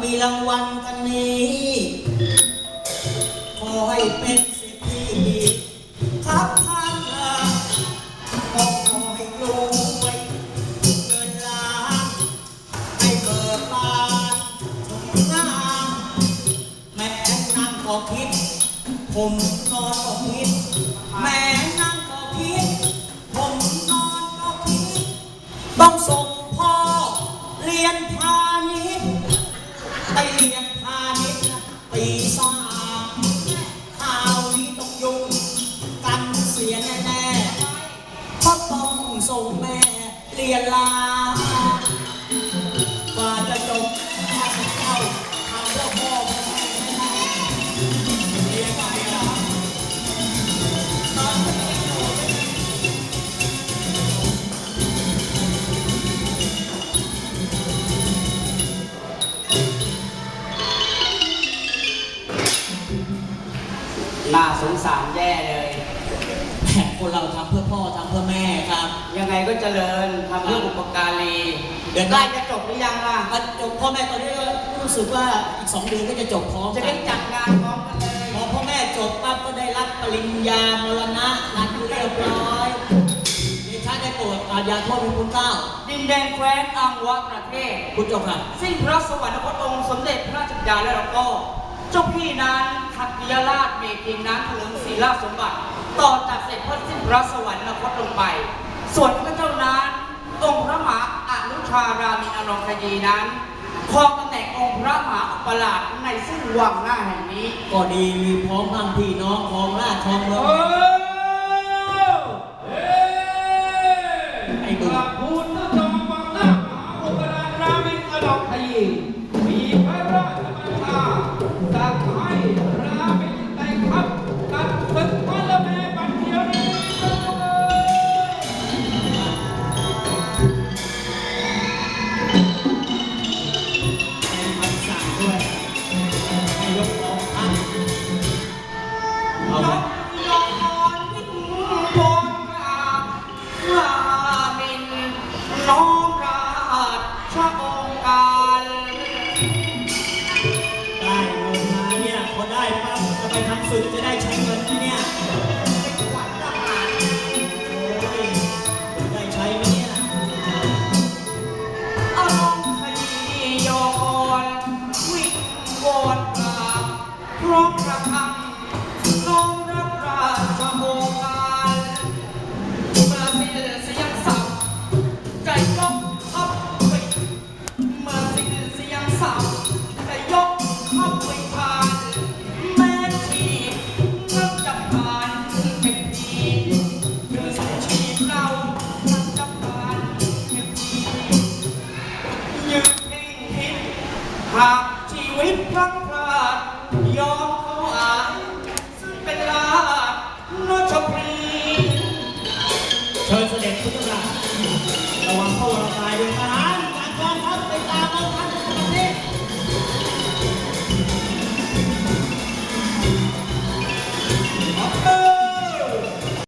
มีรางวัลกันนี้ ขอให้เป็นเศรษฐีครับท่านเออขอให้รวยเงินล้านให้เบิกบานชมงามแม่นั่งก็คิด ผมนอนก็คิด แม่นั่งก็คิด ผมนอนก็คิด ต้องส่ง ไปเรียนพาณิชย์นะปีสามข่าวนี้ต้องยุ่งกันเสียแน่ๆเพราะต้องส่งแม่เรียนลา สงสารแย่เลยแหมคนเราทำเพื่อพ่อทำเพื่อแม่ครับ ยังไงก็เจริญทำเรื่องอุปการีเดือนหใกล้น้าจะจบหรือยังล่ะอะจบพ่อแม่ตอนนี้ก็รู้สึกว่าอีกสองเดือนก็จะจบพร้อมจะกัได้นจัดงานพร้อมกันเลยพอพ่อแม่จบปั๊บก็ได้รับปริญญามรณะนัดเรียบร้อยเดชะได้โปรดอาญาโทษเป็นคุณเก้าดินแดนแคว้นอังวะประเทศ คุณเจ้าค่ะ สิ้นพระสวรรคตองค์สมเด็จพระราชบิดาและเราก็ เจ้าพี่นั้นทัตติยราชเมกินนั้นเถลิงศรีราชสมบัติ ต่อจากเสร็จพระสิ้นพระสวรรคตลงไป ส่วนพระเจ้านั้นองค์พระมหาอนุชารามินอรองคดีนั้นครองตำแหน่งองค์พระมหาอุปราชในซึ่งวังหน้าแห่งนี้ ก็ดีมีพร้อมทั้งพี่น้องของราชของเมือง ไปทำศึกจะได้ใช้เงินที่เนี่ยโอ้ยได้ใช้ไหมเนี่ย อารมณ์ขยี้ยอนวิงวอนกราพร้อมประทัง ยืนเพ่